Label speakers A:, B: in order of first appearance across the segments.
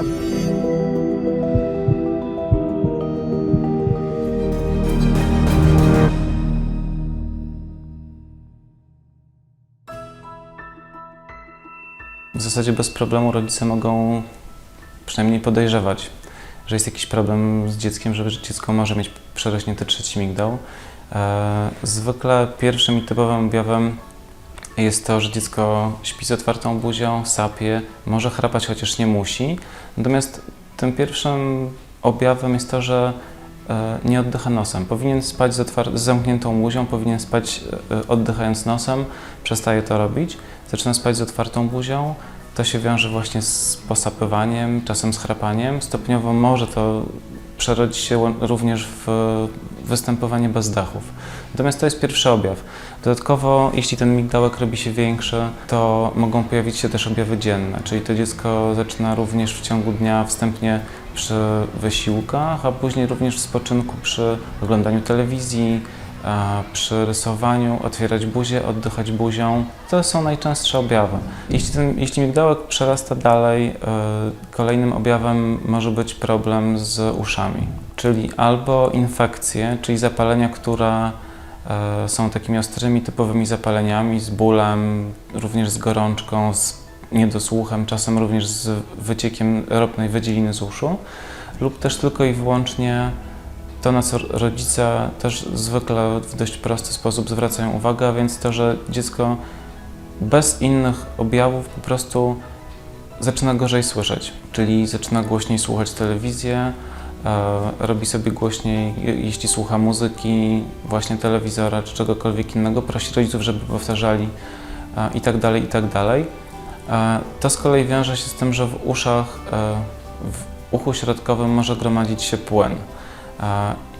A: W zasadzie bez problemu rodzice mogą przynajmniej podejrzewać, że jest jakiś problem z dzieckiem, że dziecko może mieć przerośnięty trzeci migdał. E, Zwykle pierwszym i typowym objawem jest to, że dziecko śpi z otwartą buzią, sapie, może chrapać, chociaż nie musi. Natomiast tym pierwszym objawem jest to, że e, nie oddycha nosem. Powinien spać z, z zamkniętą buzią, powinien spać e, oddychając nosem, przestaje to robić. Zaczyna spać z otwartą buzią. To się wiąże właśnie z posapywaniem, czasem z chrapaniem. Stopniowo może to przerodzić się również w występowanie bezdechów. Natomiast to jest pierwszy objaw. Dodatkowo, jeśli ten migdałek robi się większy, to mogą pojawić się też objawy dzienne, czyli to dziecko zaczyna również w ciągu dnia wstępnie przy wysiłkach, a później również w spoczynku przy oglądaniu telewizji, przy rysowaniu, otwierać buzię, oddychać buzią. To są najczęstsze objawy. Jeśli, ten, jeśli migdałek przerasta dalej, y, kolejnym objawem może być problem z uszami, czyli albo infekcje, czyli zapalenia, które e, są takimi ostrymi, typowymi zapaleniami, z bólem, również z gorączką, z niedosłuchem, czasem również z wyciekiem ropnej wydzieliny z uszu, lub też tylko i wyłącznie to, na co rodzice też zwykle w dość prosty sposób zwracają uwagę, a więc to, że dziecko bez innych objawów po prostu zaczyna gorzej słyszeć, czyli zaczyna głośniej słuchać telewizję, e, robi sobie głośniej, je- jeśli słucha muzyki, właśnie telewizora czy czegokolwiek innego, prosi rodziców, żeby powtarzali e, i tak dalej, i tak dalej. E, To z kolei wiąże się z tym, że w uszach, w uchu środkowym może gromadzić się płyn.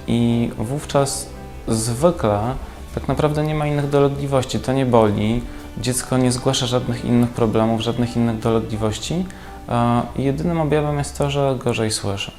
A: I wówczas zwykle tak naprawdę nie ma innych dolegliwości, to nie boli, dziecko nie zgłasza żadnych innych problemów, żadnych innych dolegliwości. jedynym objawem jest to, że gorzej słyszy.